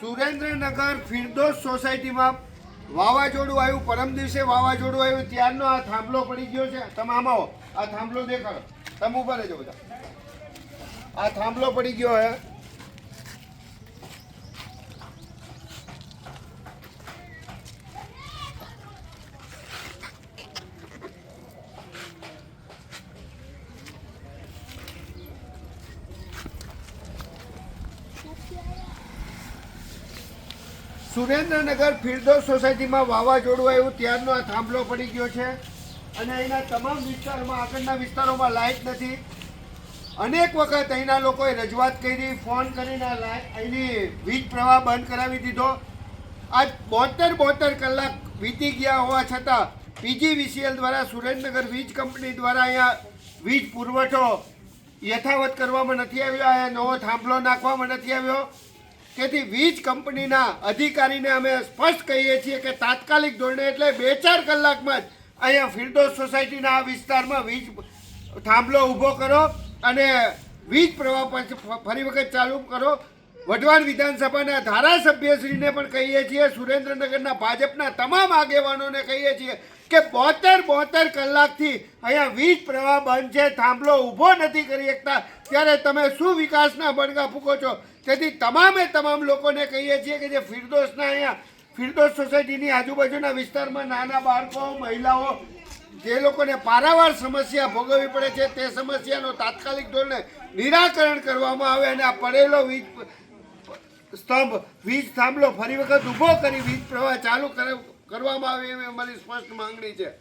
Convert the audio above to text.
સુરેન્દ્રનગર ફિરદોસ સોસાયટીમાં વાવાઝોડું આવ્યું. પરમ દિવસે વાવાઝોડું આવ્યું. ત્યારનો આ થાંભલો પડી ગયો છે. તમે આમાં આવો. આ થાંભલો દેખાડો. તમે ઊભા રહેજો બધા. આ થાંભલો પડી ગયો હે. સુરેન્દ્રનગર ફિરદોસ સોસાયટીમાં વાવાઝોડું આવ્યું, ત્યારનો આ થાંભલો પડી ગયો છે. અને અહીંના તમામ વિસ્તારોમાં, આગળના વિસ્તારોમાં લાઇટ નથી. અનેક વખત અહીંના લોકોએ રજૂઆત કરી, ફોન કરીને અહીંની વીજ પ્રવાહ બંધ કરાવી દીધો. આજ બોતેર બોતેર કલાક વીતી ગયા હોવા છતાં, પીજીવીસીએલ દ્વારા સુરેન્દ્રનગર વીજ કંપની દ્વારા અહીંયા વીજ પુરવઠો યથાવત કરવામાં નથી આવ્યો. અહીંયા નવો થાંભલો નાખવામાં નથી આવ્યો. તેથી વીજ કંપનીના અધિકારીને અમે સ્પષ્ટ કહીએ છીએ કે તાત્કાલિક ધોરણે એટલે બે ચાર કલાકમાં જ અહીંયા ફિરડોસ સોસાયટીના આ વિસ્તારમાં વીજ થાંભલો ઊભો કરો અને વીજ પ્રવાહ પછી ફરી વખત ચાલુ કરો. વઢવાણ વિધાનસભાના ધારાસભ્યશ્રીને પણ કહીએ છીએ, સુરેન્દ્રનગરના ભાજપના તમામ આગેવાનોને કહીએ છીએ કે બોતેર બોતેર કલાકથી અહીંયા વીજ પ્રવાહ બંધ છે, થાંભલો ઊભો નથી કરી શકતા. ત્યારે તમે શું વિકાસના બણગા ફૂકો છો? તેથી તમામે તમામ લોકોને કહીએ છીએ કે જે ફિરદોસના અહીંયા, ફિરદોસ સોસાયટીની આજુબાજુના વિસ્તારમાં નાના બાળકો, મહિલાઓ, જે લોકોને પારાવાર સમસ્યા ભોગવવી પડે છે, તે સમસ્યાનો તાત્કાલિક ધોરણે નિરાકરણ કરવામાં આવે અને આ પડેલો વીજ સ્તંભ, વીજ થાંભલો ફરી વખત ઊભો કરી વીજ પ્રવાહ ચાલુ કરે- કરવામાં આવે એવી અમારી સ્પષ્ટ માંગણી છે.